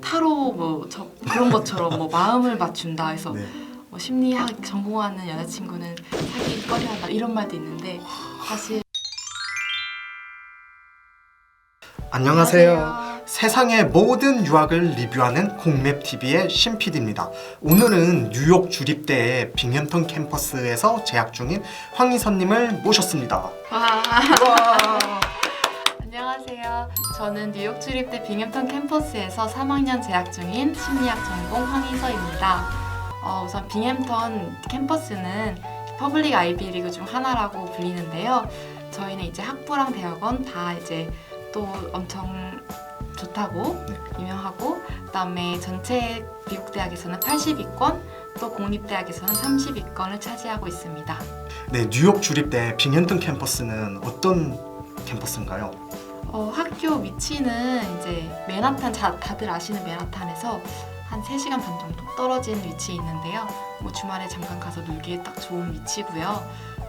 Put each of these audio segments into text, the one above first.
타로 뭐 저, 그런 것처럼 뭐 마음을 맞춘다 해서 네. 뭐 심리학 전공하는 여자친구는 사기 꺼려한다 이런 말도 있는데 사실 안녕하세요. 세상의 모든 유학을 리뷰하는 공맵 TV의 신 PD입니다. 오늘은 뉴욕 주립대의 빙햄턴 캠퍼스에서 재학 중인 황희선님을 모셨습니다. 와. 와. 안녕하세요. 저는 뉴욕 출입대 빙햄턴 캠퍼스에서 3학년 재학 중인 심리학 전공 황희서입니다. 어, 우선 빙햄턴 캠퍼스는 퍼블릭 아이비리그 중 하나라고 불리는데요. 저희는 이제 학부랑 대학원 다 이제 또 엄청 좋다고 네. 유명하고 그다음에 전체 미국 대학에서는 80위권 또 공립대학에서는 30위권을 차지하고 있습니다. 네, 뉴욕 주립대 빙햄턴 캠퍼스는 어떤 캠퍼스인가요? 어, 학교 위치는 이제 맨하탄 자, 다들 아시는 맨하탄에서 한 3시간 반 정도 떨어진 위치에 있는데요. 뭐 주말에 잠깐 가서 놀기에 딱 좋은 위치고요.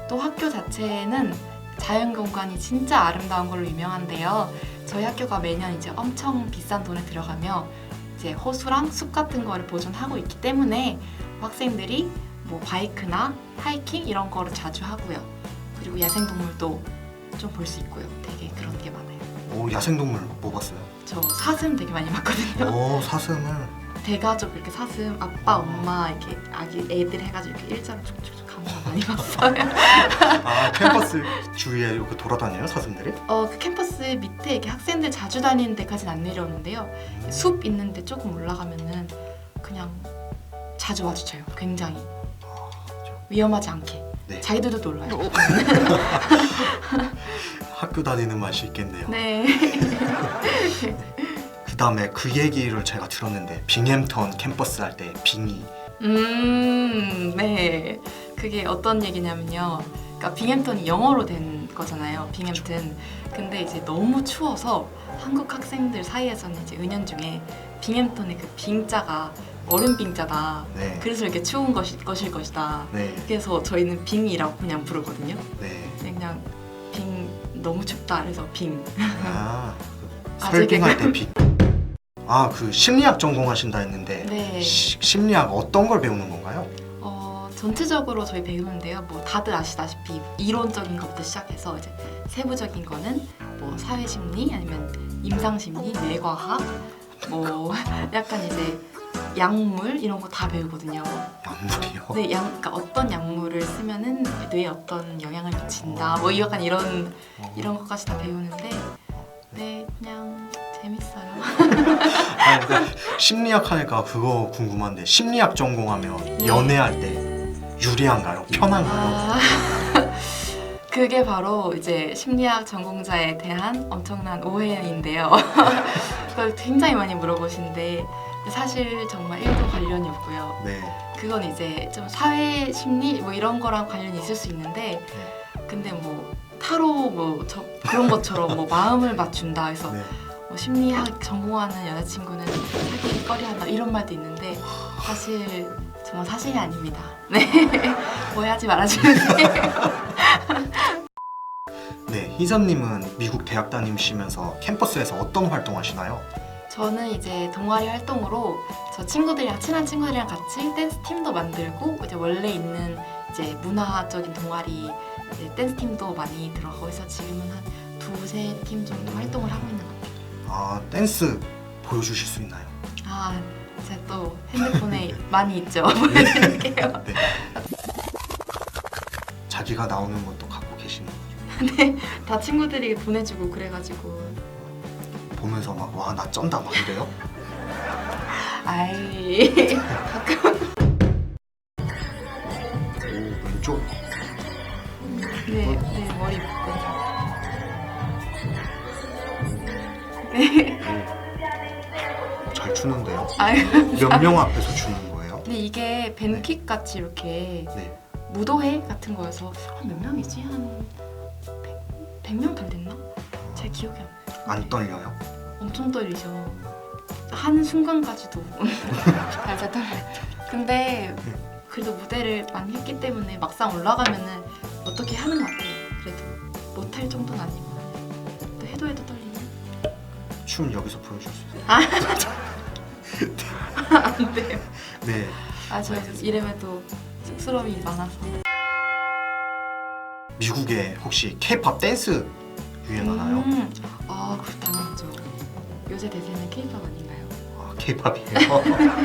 또 학교 자체는 자연 공간이 진짜 아름다운 걸로 유명한데요. 저희 학교가 매년 이제 엄청 비싼 돈에 들어가며 이제 호수랑 숲 같은 거를 보존하고 있기 때문에 학생들이 뭐 바이크나 하이킹 이런 거를 자주 하고요. 그리고 야생동물도 좀 볼 수 있고요. 되게 그런 게 많아요. 오, 야생동물 뭐 봤어요? 저 사슴 되게 많이 봤거든요. 오, 사슴을. 대가족 이렇게 사슴 아빠 엄마 이렇게 아기 애들 해가지고 이렇게 일자로 쭉쭉쭉 거 많이 봤어요. 아, 캠퍼스 주위에 이렇게 돌아다녀요, 사슴들이? 어, 그 캠퍼스 밑에 이렇게 학생들 자주 다니는 데까지는 안 내려오는데요. 숲 있는데 조금 올라가면은 그냥 자주 마주쳐요. 굉장히 위험하지 않게. 네. 자기들도 놀라요. 학교 다니는 맛이 있겠네요. 네. 그 다음에 그 얘기를 제가 들었는데 빙햄턴 캠퍼스 할 때 빙이 음, 네. 그게 어떤 얘기냐면요. 그러니까 빙햄턴이 영어로 된 거잖아요. 빙햄튼. 근데 이제 너무 추워서 한국 학생들 사이에서는 이제 은연중에 빙햄턴의 그 빙자가 얼음 빙자다. 네. 그래서 이렇게 추운 것이, 것일 것이다. 네. 그래서 저희는 빙이라고 그냥 부르거든요. 네. 그냥 빙 너무 춥다. 그래서 빙. 아, 아, 설빙할 때 빙. 아, 그 심리학 전공하신다 했는데 네. 시- 심리학 어떤 걸 배우는 건가요? 어, 전체적으로 저희 배우는데요. 뭐 다들 아시다시피 이론적인 것부터 시작해서 이제 세부적인 거는 뭐 사회 심리 아니면 임상 심리, 뇌과학, 뭐 약간 이제 약물 이런 거 다 배우거든요. 약물이요. 네, 약, 그러니까 어떤 약물을 쓰면은 뇌에 어떤 영향을 미친다. 뭐 약간 이런 어. 이런 것까지 다 배우는데 네 그냥 재밌어요. 아, 그러니까 심리학 하니까 그거 궁금한데 심리학 전공하면 연애할 때 유리한가요? 편한가요? 아, 그게 바로 이제 심리학 전공자에 대한 엄청난 오해인데요. 그걸 굉장히 많이 물어보시는데 사실 정말 1도 관련이 없고요. 네. 그건 이제 좀 사회 심리 뭐 이런 거랑 관련이 있을 수 있는데 근데 뭐 타로 뭐 저, 그런 것처럼 뭐 마음을 맞춘다 해서 네. 뭐 심리학 전공하는 여자친구는 사기 꺼려한다 이런 말도 있는데 사실 정말 사실이 아닙니다. 네 오해하지 말아주세요. 네. 희선님은 미국 대학 다니시면서 캠퍼스에서 어떤 활동 하시나요? 저는 이제 동아리 활동으로 저 친구들이랑 친한 친구들이랑 같이 댄스 팀도 만들고 이제 원래 있는 이제 문화적인 동아리 이제 댄스 팀도 많이 들어가고 해서 지금은 한 두세 팀 정도 활동을 하고 있는 것 같아요. 아, 댄스 보여주실 수 있나요? 아, 제가 또 핸드폰에 많이 있죠. 보여드릴게요. 네. 자기가 나오는 것도 갖고 계시는 거죠? 다 친구들이 보내주고 그래가지고 보면서 막 와 나 쩐다 막 이래요? 아이 오 왼쪽 네, 네 머리 묶고 네, 잘 추는데요? 아유 몇 명 앞에서 추는 거예요? 근데 이게 밴킥 같이 이렇게 네. 무도회 같은 거여서 한 몇 명이지? 한 100, 100명 덜 됐나? 제 기억이 안 나요. 안 떨려요? 엄청 떨리죠. 한 순간까지도 달달 떨려요. 근데 그래도 무대를 많이 했기 때문에 막상 올라가면은 어떻게 하는 것 같아요. 그래도 못할 정도는 아니고 또 해도 해도 떨리네. 춤 여기서 보여줄 수 있어요? 아. 안 돼요. 네. 아, 저 이름에도 쑥스러움이 많아서. 미국에 혹시 K-팝 댄스 유행하나요? 음, 아, 그 당연하죠. 요새 대세는 K-pop 아닌가요? 아, K-팝이에요.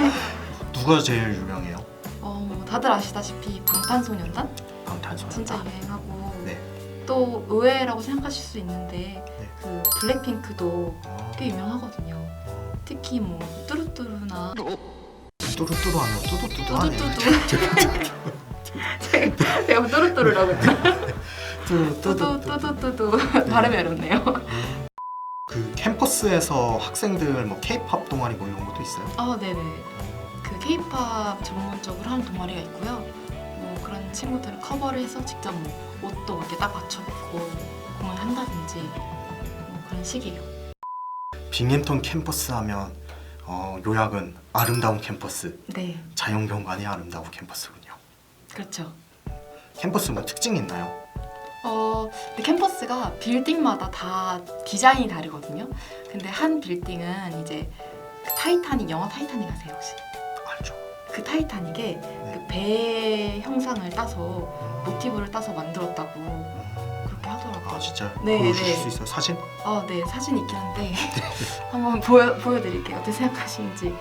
누가 제일 유명해요? 어, 뭐 다들 아시다시피 방탄소년단 방탄소년단. 진짜 유행하고 네. 또 의외라고 생각하실 수 있는데 네. 그 블랙핑크도 아, 꽤 유명하거든요. 특히 뭐 뚜루뚜루나 뚜루뚜루 하면 뚜두뚜두. 제가 제가 뭐 뚜루뚜루라고 했나? 뚜두 뚜두 뚜두뚜두 발음이 어렵네요. 그 캠퍼스에서 학생들 뭐 K-팝 동아리 뭐 이런 것도 있어요? 아 네네 그 K-팝 전문적으로 하는 동아리가 있고요. 뭐 그런 친구들을 커버를 해서 직접 뭐 옷도 이렇게 딱 맞춰 입고 공연한다든지 뭐 그런 식이에요. 빙햄턴 캠퍼스 하면 어, 요약은 아름다운 캠퍼스, 네 자연경관이 아름다운 캠퍼스군요. 그렇죠. 캠퍼스 뭐 특징이 있나요? 어, 근데 캠퍼스가 빌딩마다 다 디자인이 다르거든요. 근데 한 빌딩은 이제 그 타이타닉 영화 타이타닉 아세요 혹시? 알죠. 그 타이타닉의 그배 형상을 따서 모티브를 따서 만들었다고 그렇게 하더라고요. 아 진짜 네, 보여주실 네. 수 있어요? 사진? 아, 네 사진 있긴 한데 한번 보여 보여드릴게요. 어떻게 생각하시는지.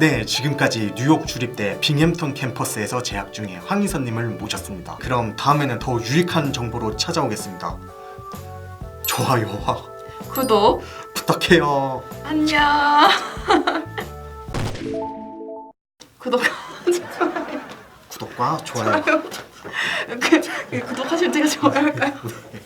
네, 지금까지 뉴욕 주립대 빙햄턴 캠퍼스에서 재학 중인 황희선님을 모셨습니다. 그럼 다음에는 더 유익한 정보로 찾아오겠습니다. 좋아요와 구독 부탁해요. 안녕. 구독 구독과 좋아요. 그, 그 구독하시면 제가 좋아요 할까요? 네.